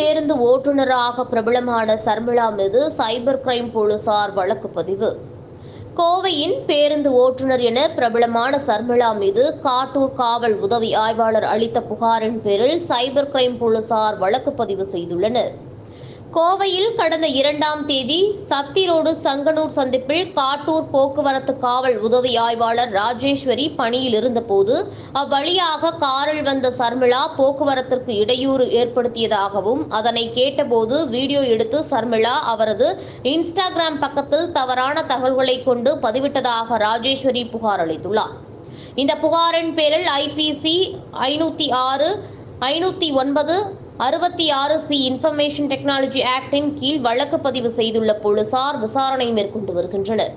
பேருந்து ஓட்டுநராக பிரபலமான சர்மிளா மீது சைபர் கிரைம் போலீசார் வழக்கு பதிவு. கோவையின் பேருந்து ஓட்டுநர் என பிரபலமான சர்மிளா மீது காட்டூர் காவல் உதவி ஆய்வாளர் அளித்த புகாரின் பேரில் சைபர் கிரைம் போலீசார் வழக்கு பதிவு செய்துள்ளனர். கோவையில் கடந்த இரண்டாம் தேதி சக்தி ரோடு சங்கனூர் சந்திப்பில் காட்டூர் போக்குவரத்து காவல் உதவி ஆய்வாளர் ராஜேஸ்வரி பணியில் இருந்தபோது அவ்வழியாக காரில் வந்த சர்மிளா போக்குவரத்திற்கு இடையூறு ஏற்படுத்தியதாகவும் அதனை கேட்டபோது வீடியோ எடுத்து சர்மிளா அவரது இன்ஸ்டாகிராம் பக்கத்தில் தவறான தகவல்களை கொண்டு பதிவிட்டதாக ராஜேஸ்வரி புகார் அளித்துள்ளார். இந்த புகாரின் பேரில் ஐபிசி ஐநூற்றி ஆறு ஐநூற்றி ஒன்பது அறுபத்தி ஆறு சி இன்ஃபர்மேஷன் டெக்னாலஜி ஆக்டின் கீழ் வழக்கு பதிவு செய்துள்ள போலீசார் விசாரணை மேற்கொண்டு வருகின்றனர்.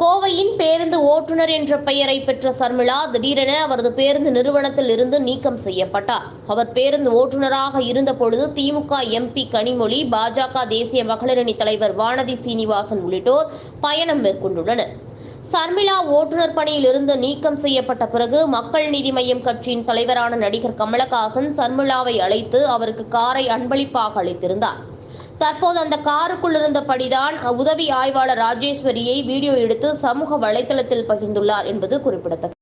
கோவையின் பேருந்து ஓட்டுநர் என்ற பெயரை பெற்ற சர்மிளா திடீரென அவரது பேருந்து நிறுவனத்தில் இருந்து நீக்கம் செய்யப்பட்டார். அவர் பேருந்து ஓட்டுநராக இருந்த பொழுது திமுக எம்பி கனிமொழி பாஜக தேசிய மகளிரணி தலைவர் வானதி சீனிவாசன் உள்ளிட்டோர் பயணம் மேற்கொண்டுள்ளனர். சர்மிளா ஓட்டுநர் பணியில் இருந்து நீக்கம் செய்யப்பட்ட பிறகு மக்கள் நீதி மய்யம் கட்சியின் தலைவரான நடிகர் கமலஹாசன் சர்மிளாவை அழைத்து அவருக்கு காரை அன்பளிப்பாக அளித்திருந்தார். தற்போது அந்த காருக்குள் இருந்தபடிதான் உதவி ஆய்வாளர் ராஜேஸ்வரியை வீடியோ எடுத்து சமூக வலைதளத்தில் பகிர்ந்துள்ளார் என்பது குறிப்பிடத்தக்கது.